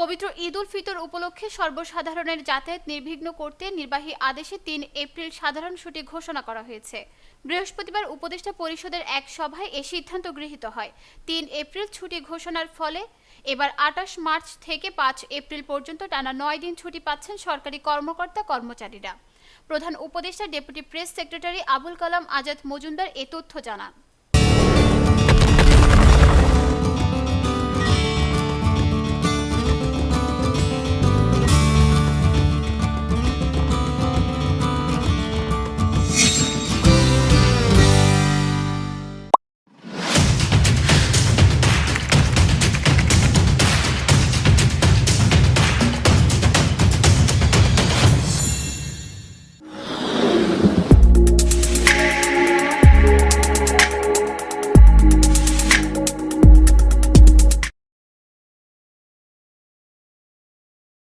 পবিত্র ঈদ উল ফিতর উপলক্ষে সর্বসাধারণের যাতায়াত নির্বিঘ্ন করতে নির্বাহী আদেশে তিন এপ্রিল সাধারণ ছুটি ঘোষণা করা হয়েছে। বৃহস্পতিবার উপদেষ্টা পরিষদের এক সভায় এ সিদ্ধান্ত গৃহীত হয়। তিন এপ্রিল ছুটি ঘোষণার ফলে এবার আটাশ মার্চ থেকে পাঁচ এপ্রিল পর্যন্ত টানা নয় দিন ছুটি পাচ্ছেন সরকারি কর্মকর্তা কর্মচারীরা। প্রধান উপদেষ্টা deputy press secretary Abul Kalam Azad Majumder এ তথ্য জানান।